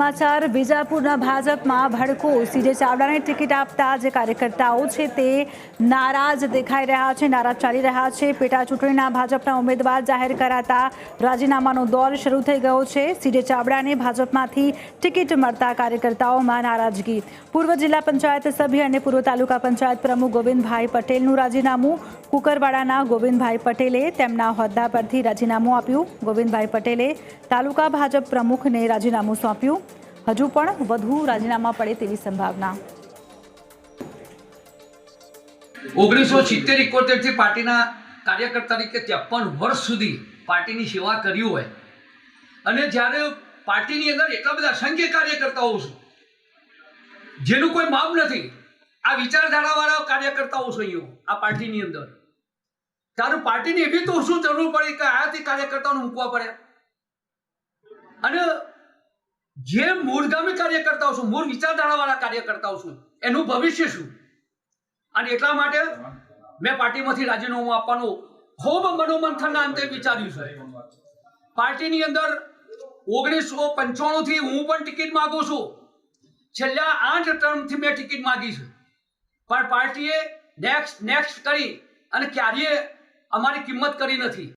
સમાચાર, વિજાપુરના ભાજપમાં ભડકો, CJ ચાવડાને ticket આપતા જે કાર્યકર્તાઓ છે તે નારાજ દેખાઈ રહ્યા છે, નારાજ ચાલી રહ્યા છે. પેટા ચૂંટણીના ભાજપના ઉમેદવાર જાહેર કરાતા રાજીનામાનો દોર શરૂ થઈ ગયો છે. સીજે ચાવડાને ભાજપમાંથી ટિકિટ મળતા કાર્યકર્તાઓમાં નારાજગી. પૂર્વ જિલ્લા પંચાયત સભ્ય અને પૂર્વ તાલુકા પંચાયત પ્રમુખ ગોવિંદભાઈ પટેલનું રાજીનામું કુકરવાડાના ગોવિંદભાઈ પટેલે તેમના હોદ્દા પરથી રાજીનામું આપ્યું. ગોવિંદભાઈ પટેલે તાલુકા ભાજપ પ્રમુખને રાજીનામું સોંપ્યું. હજુ પણ વધુ રાજીનામા પડે તેવી સંભાવના. ઓગણીસો સિત્તેર ઇકોતેરથી પાર્ટીના કાર્યકર્તા તરીકે ત્રેપન વર્ષ સુધી પાર્ટીની સેવા કરી હોય. અને જ્યારે પાર્ટીની અંદર એટલા બધા અસંખ્ય કાર્યકર્તાઓ છે, જેનું કોઈ માપ નથી, આ વિચારધારાવાળા કાર્યકર્તાઓ છે આ પાર્ટીની અંદર. ત્યારે પાર્ટીની એવી તો શું જરૂર પડી કે આયાથી કાર્યકર્તાઓને મૂકવા પડ્યા અને જે મૂળગામી કાર્યકર્તાઓ છું, મૂળ વિચારધારાવાળા કાર્યકર્તાઓ છું, એનું ભવિષ્ય શું? અને એટલા માટે મેં પાર્ટીમાંથી રાજીનામું આપવાનું ખૂબ મનોમંથનના અંતે વિચાર્યું છે. પાર્ટીની અંદર ઓગણીસો પંચાણું થી હું પણ ટિકિટ માંગુ છું. છેલ્લા આઠ ટર્મથી મેં ટિકિટ માંગી છે. પણ પાર્ટીએ નેક્સ્ટ નેક્સ્ટ કરી અને ક્યારેય અમારી કિંમત કરી નથી.